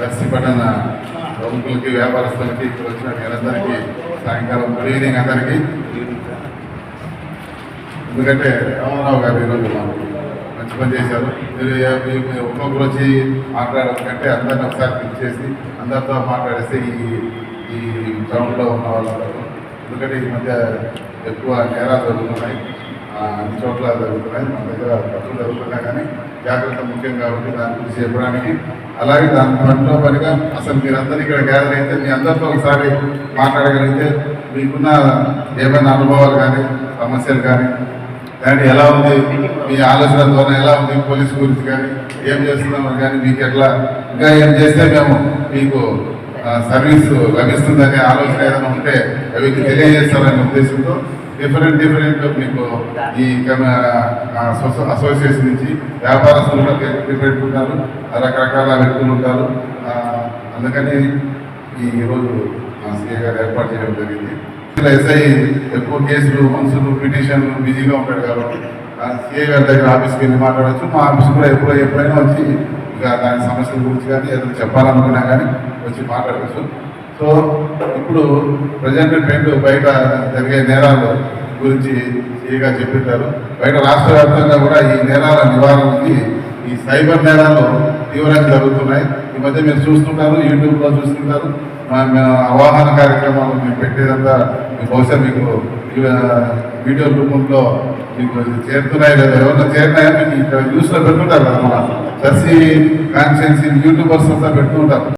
దర్శి పట్టణ ప్రముఖులకి వ్యాపారస్తులకి ఇక్కడ వచ్చిన మీరందరికీ సాయంకాలం గుడ్ ఈవినింగ్ అందరికీ. ఎందుకంటే రామారావు గారు ఈరోజు మాకు మంచి పని చేశారు. మీరు ఒక్కొక్కరు వచ్చి మాట్లాడడం కంటే అందరిని ఒకసారి పిక్ చేసి అందరితో మాట్లాడేస్తే ఈ ఈ గ్రౌండ్లో ఉన్న వాళ్ళందరూ. ఎందుకంటే ఈ మధ్య ఎక్కువ నేరాలు జరుగుతున్నాయి. అన్ని చోట్ల జరుగుతున్నాయి. మన దగ్గర తప్పులు జరుగుతున్నా కానీ జాగ్రత్త ముఖ్యం కాబట్టి దాని గురించి చెప్పడానికి అలాగే దాని పనిలో పనిగా అసలు మీరందరూ ఇక్కడ గ్యాదర్ అయితే మీ అందరితో ఒకసారి మాట్లాడగలిగితే మీకున్న ఏమైనా అనుభవాలు కానీ సమస్యలు కానీ దాన్ని ఎలా ఉంది మీ ఆలోచన ద్వారా ఎలా ఉంది పోలీసు గురించి కానీ ఏం చేస్తున్నామో కానీ మీకు ఎట్లా ఇంకా ఏం చేస్తే మేము మీకు సర్వీస్ లభిస్తుందనే ఆలోచన ఏదైనా ఉంటే అవి తెలియజేస్తారనే ఉద్దేశంతో డిఫరెంట్ డిఫరెంట్ మీకు ఈ అసోసియేషన్ నుంచి వ్యాపారస్తులు డిఫరెంట్ ఉంటారు. రకరకాల వ్యక్తులు ఉంటారు. అందుకని ఈ రోజు సీఏ గారు ఏర్పాటు చేయడం జరిగింది. ఇలా ఎస్ఐ ఎక్కువ కేసులు మనుషులు పిటిషన్లు బిజీగా ఉంటాడు కాబట్టి సీఏ గారి దగ్గర ఆఫీస్కి వెళ్ళి మాట్లాడచ్చు. మా ఆఫీస్ కూడా ఎప్పుడో ఎప్పుడైనా వచ్చి ఇక దాని సమస్యల గురించి కానీ ఏదైనా చెప్పాలనుకున్నా కానీ వచ్చి మాట్లాడవచ్చు సో ఇప్పుడు ప్రజెంట్ ట్రెండ్ బయట జరిగే నేరాలు గురించి సీఏగా చెప్పిస్తారు బయట రాష్ట్ర వ్యాప్తంగా కూడా ఈ నేరాల నివారణకి ఈ సైబర్ నేరాలు తీవ్రంగా జరుగుతున్నాయి. ఈ మధ్య మీరు చూస్తుంటారు యూట్యూబ్లో చూస్తుంటారు. అవగాహన కార్యక్రమాలు మేము పెట్టేదంతా బహుశా మీకు వీడియో రూపంలో మీకు చేరుతున్నాయి లేదా ఎవరైనా చేరినాయో మీకు న్యూస్లో పెడుతుంటారు కదా మన చర్చి కాన్స్టిట్యున్సీ యూట్యూబర్స్ అంతా పెడుతుంటారు